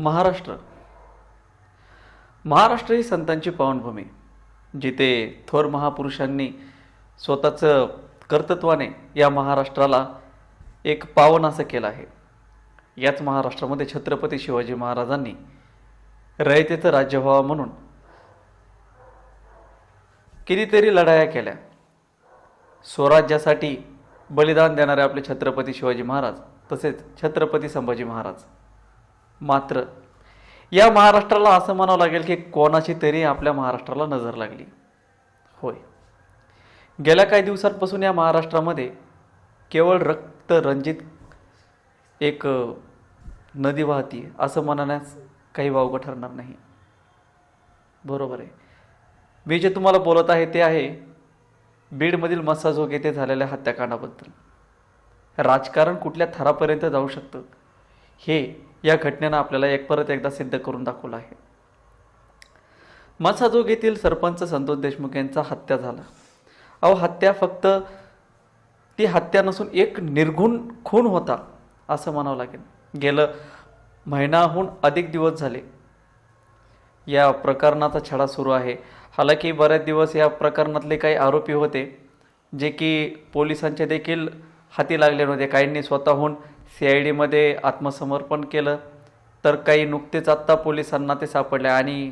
महाराष्ट्र. महाराष्ट्र ही संतांची पावनभूमी जिथे थोर महापुरुषांनी स्वतःचं कर्तृत्वाने या महाराष्ट्राला एक पावन असं केलं आहे. याच महाराष्ट्रामध्ये छत्रपती शिवाजी महाराजांनी रयतेचं राज्य व्हावं म्हणून कितीतरी लढाया केल्या. स्वराज्यासाठी बलिदान देणारे आपले छत्रपती शिवाजी महाराज तसेच छत्रपती संभाजी महाराज. मात्र या महाराष्ट्राला असं म्हणावं लागेल की कोणाची तरी आपल्या महाराष्ट्राला नजर लागली. होय. गेल्या काही दिवसांपासून या महाराष्ट्रामध्ये केवळ रक्त रंजित एक नदी वाहती असं म्हणण्यास काही वावगं ठरणार नाही. बरोबर आहे. मी जे तुम्हाला बोलत आहे ते आहे बीडमधील मस्साजोग येथे झालेल्या हत्याकांडाबद्दल. राजकारण कुठल्या थरापर्यंत जाऊ शकतं हे या घटनेनं आपल्याला एक परत एकदा सिद्ध करून दाखवलं आहे. मसाजोग येथील सरपंच संतोष देशमुख यांचा हत्या झाला. अहो हत्या फक्त ती हत्या नसून एक निर्घुण खून होता असं म्हणावं लागेल. गेलं महिनाहून अधिक दिवस झाले. या प्रकरणाचा छडा सुरू आहे. हालाकी बरेच दिवस या प्रकरणातले काही आरोपी होते जे की पोलिसांचे देखील हाती लागले नव्हते काहींनी स्वतःहून सी आय डीमध्ये आत्मसमर्पण केलं तर काही नुकतेच आत्ता पोलिसांना ते सापडले आणि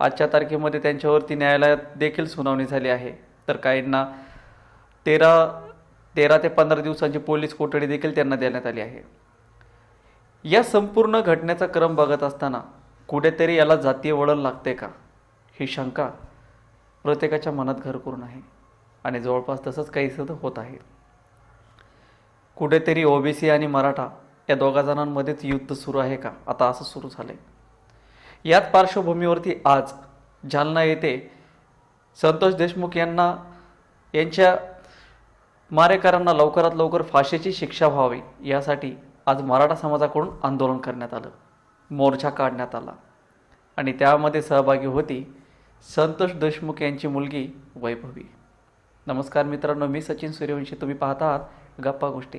आजच्या तारखेमध्ये त्यांच्यावरती न्यायालयात देखील सुनावणी झाली आहे. तर काहींना तेरा तेरा ते पंधरा दिवसांची पोलीस कोठडी देखील त्यांना देण्यात आली आहे. या संपूर्ण घटनेचा क्रम बघत असताना कुठेतरी याला जातीय वळण लागते का? ही शंका प्रत्येकाच्या मनात घर करून आहे आणि जवळपास तसंच काहीसं होत आहे. कुठेतरी ओबीसी आणि मराठा या दोघा जणांमध्येच युद्ध सुरू आहे का? आता असं सुरू झालं आहे याच पार्श्वभूमीवरती आज जालना येथे संतोष देशमुख यांना यांच्या मारेकरांना लवकरात लवकर फाशीची शिक्षा व्हावी यासाठी आज मराठा समाजाकडून आंदोलन करण्यात आलं. मोर्चा काढण्यात आला. आणि त्यामध्ये सहभागी होती संतोष देशमुख यांची मुलगी वैभवी. नमस्कार मित्रांनो मी सचिन सूर्यवंशी. तुम्ही पाहता आहात गप्पा गोष्टी.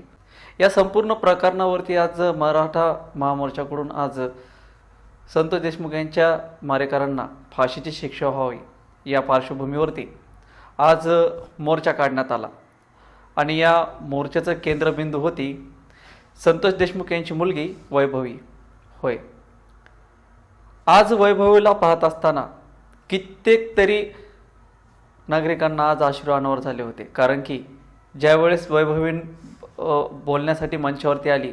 या संपूर्ण प्रकरणावरती आज मराठा महामोर्चाकडून आज संतोष देशमुख यांच्या मारेकरांना फाशीची शिक्षा व्हावी या पार्श्वभूमीवरती आज मोर्चा काढण्यात आला. आणि या मोर्चाचं केंद्रबिंदू होती संतोष देशमुख यांची मुलगी वैभवी. होय. आज वैभवीला पाहत असताना कित्येक तरी नागरिकांना आज अश्रू अनावर झाले होते. कारण की ज्यावेळेस वैभवीन बोलण्यासाठी मंचावरती आली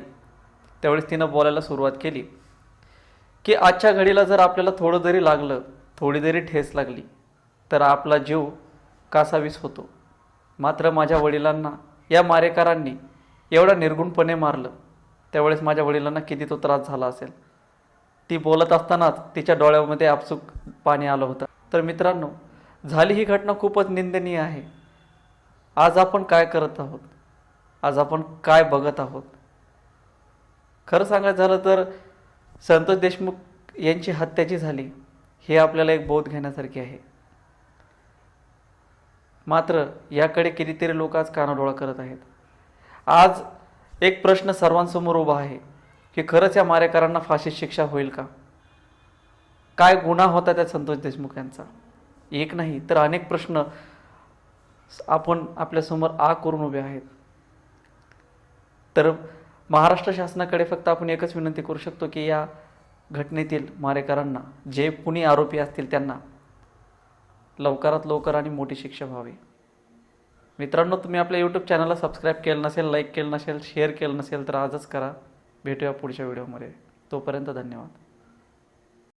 त्यावेळेस तिनं बोलायला सुरुवात केली. की आजच्या घडीला जर आपल्याला थोडं जरी लागलं थोडी जरी ठेस लागली तर आपला जीव कासावीस होतो. मात्र माझ्या वडिलांना या मारेकरांनी एवढा निर्गुणपणे मारलं त्यावेळेस माझ्या वडिलांना किती तो त्रास झाला असेल. ती बोलत असतानाच तिच्या डोळ्यामध्ये आपसूक पाणी आलं होतं. तर मित्रांनो झाली ही घटना खूपच निंदनीय आहे. आज आपण काय करत आहोत? आज आपण काय बघत आहोत? खरं सांगायचं झालं तर संतोष देशमुख यांची हत्या जी झाली हे आपल्याला एक बोध घेण्यासारखी आहे. मात्र याकडे कितीतरी लोक आज कानाडोळा करत आहेत. आज एक प्रश्न सर्वांसमोर उभा आहे की खरंच या मारेकरांना फाशी शिक्षा होईल का? काय गुन्हा होता त्या संतोष देशमुख यांचा? एक नाही तर अनेक प्रश्न आपण आपल्यासमोर आ करून उभे आहेत. तर महाराष्ट्र शासनाकडे फक्त आपण एकच विनंती करू शकतो की या घटनेतील मारेकरांना जे कुणी आरोपी असतील त्यांना लवकरात लवकर आणि मोठी शिक्षा व्हावी. मित्रांनो तुम्ही आपल्या यूट्यूब चॅनलला सबस्क्राईब केलं नसेल लाईक केलं नसेल शेअर केलं नसेल तर आजच करा. भेटूया पुढच्या व्हिडिओमध्ये तोपर्यंत धन्यवाद.